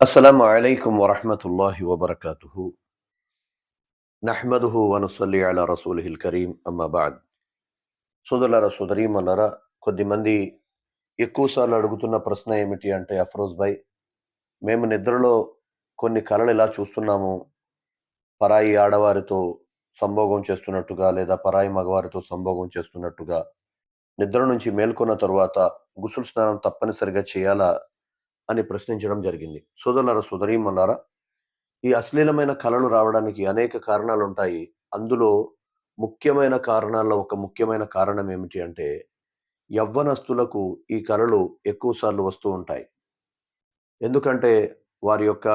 السلام عليكم ورحمة الله وبركاته نحمده ونصلي على رسوله الكريم أما بعد సోదరులారా సోదరీమన్నారా కొద్దిమంది ఎక్కువసార్లు అడుగుతున్న ప్రశ్న ఏమిటి అంటే అఫ్రోజ్ భాయ్ మేము నిద్రలో కొన్ని కళలు ఇలా చూస్తున్నాము పరాయి ఆడవారితో సంభోగం చేస్తున్నట్టుగా లేదా పరాయి మగవారితో సంభోగం చేస్తున్నట్టుగా నిద్ర నుంచి మేల్కొన్న తరువాత గుసులు స్నానం తప్పనిసరిగా చేయాలా అని ప్రశ్నించడం జరిగింది. సోదరులారా సోదరీమన్నారా ఈ అశ్లీలమైన కళలు రావడానికి అనేక కారణాలు ఉంటాయి అందులో ముఖ్యమైన కారణాల్లో ఒక ముఖ్యమైన కారణం ఏమిటి అంటే యవ్వనస్తులకు ఈ కళలు ఎక్కువసార్లు వస్తూ ఉంటాయి. ఎందుకంటే వారి యొక్క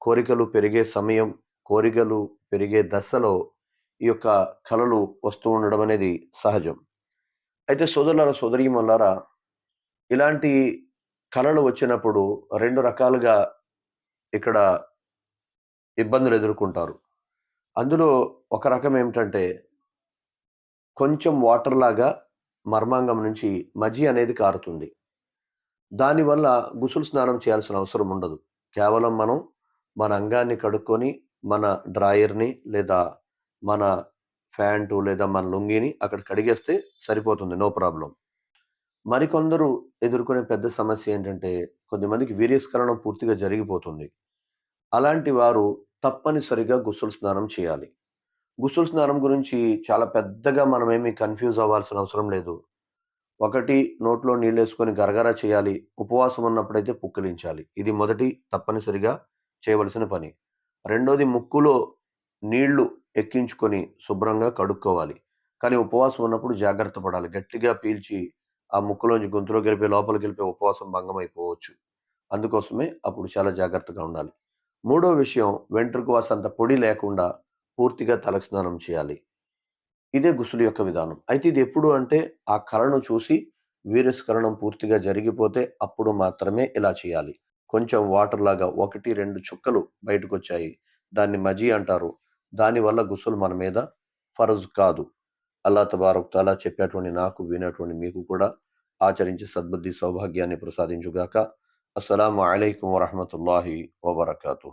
కోరికలు పెరిగే సమయం కోరికలు పెరిగే దశలో ఈ యొక్క కళలు వస్తూ ఉండడం అనేది సహజం. అయితే సోదరులారా సోదరీమల్లారా ఇలాంటి కళలు వచ్చినప్పుడు రెండు రకాలుగా ఇక్కడ ఇబ్బందులు ఎదుర్కొంటారు. అందులో ఒక రకం ఏమిటంటే కొంచెం వాటర్ లాగా మర్మాంగం నుంచి మజి అనేది కారుతుంది. దానివల్ల గుసులు స్నానం చేయాల్సిన అవసరం ఉండదు. కేవలం మనం మన అంగాన్ని కడుక్కొని మన డ్రాయర్ని లేదా మన ప్యాంటు లేదా మన లుంగిని అక్కడ కడిగేస్తే సరిపోతుంది నో ప్రాబ్లం. మరికొందరు ఎదుర్కొనే పెద్ద సమస్య ఏంటంటే కొద్దిమందికి వీర్యస్కలనం పూర్తిగా జరిగిపోతుంది. అలాంటి వారు తప్పనిసరిగా గుసులు స్నానం చేయాలి. గుసులు స్నానం గురించి చాలా పెద్దగా మనమేమి కన్ఫ్యూజ్ అవ్వాల్సిన అవసరం లేదు. ఒకటి నోట్లో నీళ్ళు వేసుకొని గరగరా చేయాలి. ఉపవాసం ఉన్నప్పుడైతే పుక్కిలించాలి. ఇది మొదటి తప్పనిసరిగా చేయవలసిన పని. రెండోది ముక్కులో నీళ్ళు ఎక్కించుకొని శుభ్రంగా కడుక్కోవాలి. కానీ ఉపవాసం ఉన్నప్పుడు జాగ్రత్త పడాలి. గట్టిగా పీల్చి ఆ ముక్కులోంచి గొంతులో గెలిపే లోపలికి గెలిపే ఉపవాసం భంగం అయిపోవచ్చు అందుకోసమే అప్పుడు చాలా జాగ్రత్తగా ఉండాలి. మూడో విషయం వెంట్రుకు అంత పొడి లేకుండా పూర్తిగా తలకు స్నానం చేయాలి. ఇదే గుసులు యొక్క విధానం. అయితే ఇది ఎప్పుడు అంటే ఆ కళను చూసి వీరస్కరణం పూర్తిగా జరిగిపోతే అప్పుడు మాత్రమే ఇలా చేయాలి. కొంచెం వాటర్ లాగా ఒకటి రెండు చుక్కలు బయటకు వచ్చాయి దాన్ని మజీ అంటారు. దానివల్ల గుసులు మన మీద ఫరజు కాదు. అల్లా తబారక్ తాలా చెప్పేటువంటి నాకు వినేటువంటి మీకు కూడా ఆచరించి సద్బుద్ధి సౌభాగ్యాన్ని ప్రసాదించుగాక. అస్సలం అయికం వరహమతుల్లాహి వబర్కతు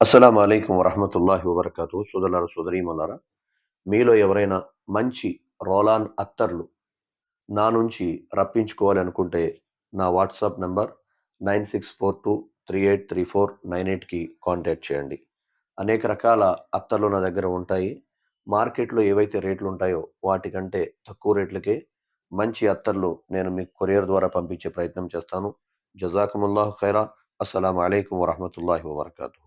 అస్సలం అయికం వరహమతుల్లాహి వబర్కతు సోదరులారా సోదరీమలారా మీలో ఎవరైనా మంచి రోలాన్ అత్తర్లు నా నుంచి రప్పించుకోవాలి అనుకుంటే నా WhatsApp number nine six four two three eight three four nine ఎయిట్కి కాంటాక్ట్ చేయండి. అనేక రకాల అత్తర్లు నా దగ్గర ఉంటాయి. మార్కెట్లో ఏవైతే రేట్లు ఉంటాయో వాటికంటే తక్కువ రేట్లకే మంచి అత్తర్లు నేను మీకు కొరియర్ ద్వారా పంపించే ప్రయత్నం చేస్తాను. జజాకుముల్లాహ్ ఖైరా. అస్సలం అయికం వరహమూల వబర్కాతు